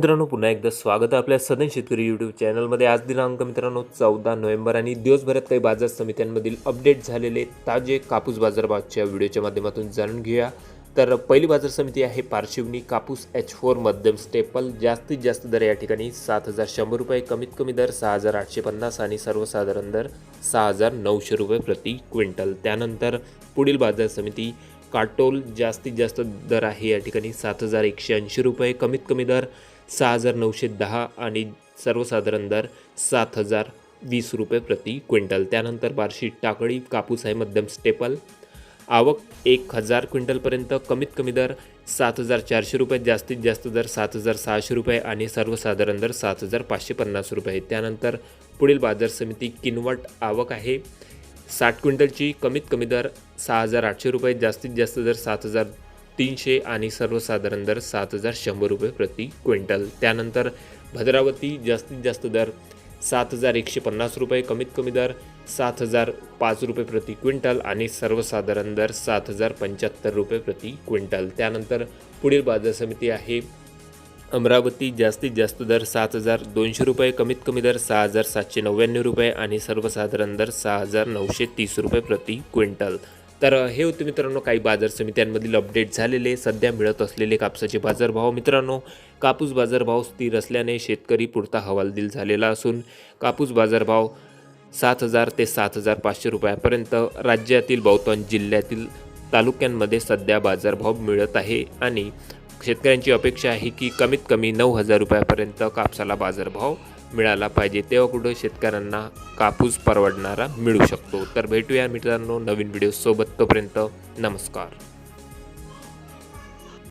मित्रांनो पुन्हा एकदा स्वागत आहे आपल्या सदन शेतकरी यूट्यूब चॅनलमध्ये आज दिनांक मित्रांनो चौदा नोव्हेंबर आणि दिवसभरात काही बाजार समित्यांमधील अपडेट झालेले ताजे कापूस बाजारभावाच्या व्हिडिओच्या माध्यमातून जाणून घेऊया. तर पहिली बाजार समिती आहे पार्शिवनी कापूस एच फोर मध्यम स्टेपल जास्तीत जास्त दर या ठिकाणी सात हजार शंभर रुपये कमीत कमी दर सहा हजार आठशे पन्नास आणि सर्वसाधारण दर सहा हजार नऊशे रुपये प्रति क्विंटल. त्यानंतर पुढील बाजार समिती काटोल जास्तीत जास्त दर आहे या ठिकाणी सात हजार एकशे ऐंशी रुपये कमीत कमी दर सहा हजार नऊशे दहा आणि सर्वसाधारण दर सात हजार वीस रुपये प्रति क्विंटल. त्यानंतर बार्शी टाकळी कापूस आहे मध्यम स्टेपल. आवक एक हजार क्विंटलपर्यंत कमीत कमी दर सात हजार चारशे रुपये जास्तीत जास्त दर सात हजार सहाशे रुपये आणि सर्वसाधारण दर सात हजार पाचशे पन्नास रुपये. त्यानंतर पुढील बाजार समिती किनवट आवक आहे. साठ क्विंटलची कमीत कमी दर सहा हजार आठशे रुपये जास्तीत जास्त दर सात हजार तीनशे आणि सर्वसाधारण दर सात हजार शंभर रुपये प्रति क्विंटल. त्यानंतर भद्रावती जास्तीत जास्त दर सात हजार एकशे पन्नास रुपये कमीत कमी दर सात हजार पाच रुपये प्रति क्विंटल आणि सर्वसाधारण दर सात हजार पंच्याहत्तर रुपये प्रति क्विंटल. त्यानंतर पुढील बाजार समिती आहे अमरावती जास्तीत जास्त दर सात हजार दोनशे रुपये कमीत कमी दर सहा हजार सातशे नव्याण्णव रुपये आणि सर्वसाधारण दर सहा हजार नऊशे तीस रुपये प्रति क्विंटल. तर हे होते मित्रांनो काही बाजार समित्यांमधील अपडेट झालेले सध्या मिळत असलेले कापसाचे बाजारभाव. मित्रांनो कापूस बाजारभाव स्थिर असल्याने शेतकरी पुरता हवालदिल झालेला असून कापूस बाजारभाव सात हजार ते सात हजार पाचशे रुपयापर्यंत राज्यातील बहुतांश जिल्ह्यातील तालुक्यांमध्ये सध्या बाजारभाव मिळत आहे आणि शेतकऱ्यांची अपेक्षा आहे की कमीत कमी नऊ हजार रुपयापर्यंत कापसाला बाजारभाव मिळाला पाहिजे. तेव्हा कुठं शेतकऱ्यांना कापूस परवडणारा मिळू शकतो. तर भेटूया मित्रांनो नवीन व्हिडिओसोबत तोपर्यंत नमस्कार.